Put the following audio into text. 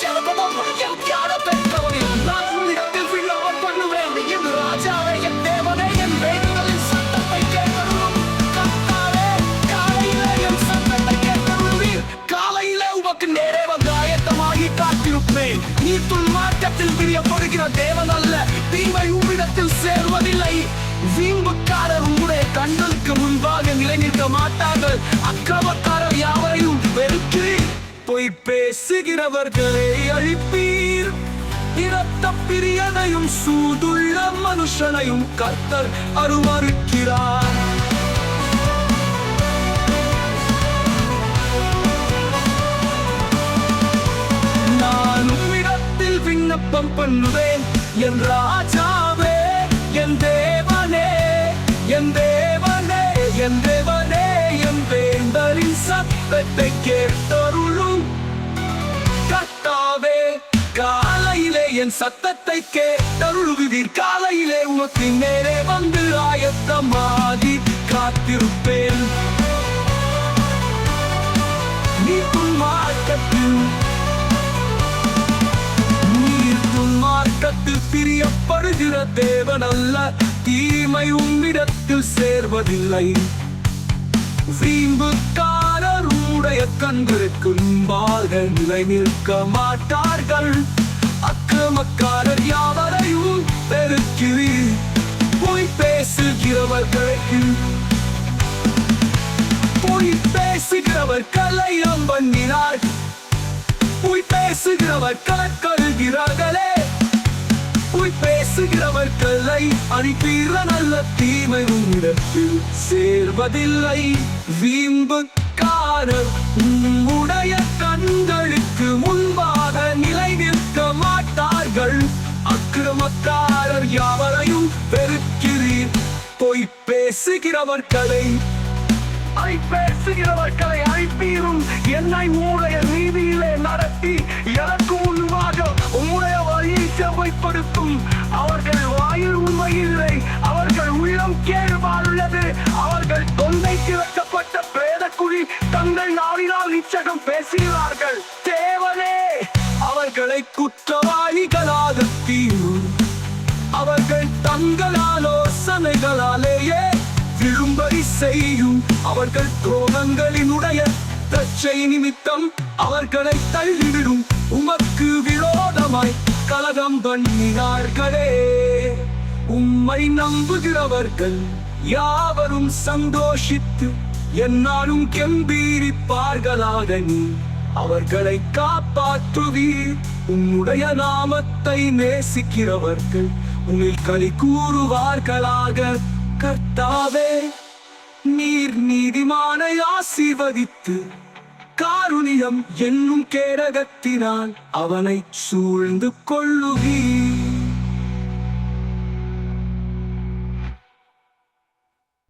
செல்வமும் என் பிரியப்படுகிற தேவன் அல்ல தீமை உம்மிடத்தில் சேர்வதில்லை வீம்புக்காரர் உங்களுடைய கண்களுக்கு முன்பாக நிலை நிற்க மாட்டார்கள் அக்கிரமக்காரர் யாவரையும் வெறுக்கிறீர் பொய் பேசுகிறவர்களை அழிப்பீர். இரத்த பிரியனையும் சூதுள்ள மனுஷனையும் கத்தர் அருவருக்கிறார். நான் உம்மிடத்தில் விண்ணப்பம் பண்ணுவேன். என் ராஜாவே என் தேவனே என் தேவனே என் தேவனே என் வேந்தரின் சத்தத்தை கேட்டருளும். என் சத்தத்தை கேட்டருளுவீர். காலையிலே உமக்கு நேரே வந்து ஆயத்தமாகி காத்திருப்பேன். நீ துன்மார்க்கத்தில் நீர் துன்மார்க்கத்தில் பிரியப்படுகிற தேவன் அல்ல. தீமை உம்மிடத்தில் சேர்வதில்லை. வீம்புக்காரருடைய கண்களுக்கு நிலை நிற்க மாட்டார்கள். அக்கிரமக்காரர் யாவரையும் பெருக்கிறீர் பொய் பேசுகிறவர்களுக்கு பொய் பேசுகிறவர் கலையம் நம்பினார் பொய் பேசுகிறவர் கற்கருகிறார்களே பொய் பேசுகிறவர் கல்லை அனுப்பீர நல்ல தீமை உன்னிடத்தில் சேர்வதில்லை. வீம்புக்காரர் உடைய கண்கள் யாவரையும் பெருக்கிறீர் பொய் பேசுகிறவர்களை ஐ பேசுகிறவர்களை அழைப்பீரும் என்னை உம்முடைய நீதியிலே நடத்தி எனக்கு முன்பாக உம்முடைய வழியை செவ்வைப்படுத்தும் அவர்கள் வாயில் உண்மையில்லை. அவர்கள் உள்ளம் கேடுபாடுள்ளது அவர்கள் தொந்தை திறக்கப்பட்ட பேதக்குழி தங்கள் நாளினால் இச்சகம் பேசுகிறார்கள். ஆலோசனைகளாலேயே விரும்படி செய்யும் அவர்கள் துரோகங்களினுடைய தச்சை நிமித்தம் அவர்களை தள்ளிவிடும். உமக்கு விரோதமாய் கலகம் பண்ணினார்களே. உம்மை நம்புகிறவர்கள் யாவரும் சந்தோஷித்து என்னாலும் கெம்பீரிப்பார்களாக நீ அவர்களை காப்பாற்றுவீர். உன்னுடைய நாமத்தை நேசிக்கிறவர்கள் உன்னில் களி கூறுவார்களாக. கர்த்தாவே நீர் நீதிமானை ஆசீர்வதித்து காருணியம் என்னும் கேடகத்தினால் அவனை சூழ்ந்து கொள்ளுவீர்.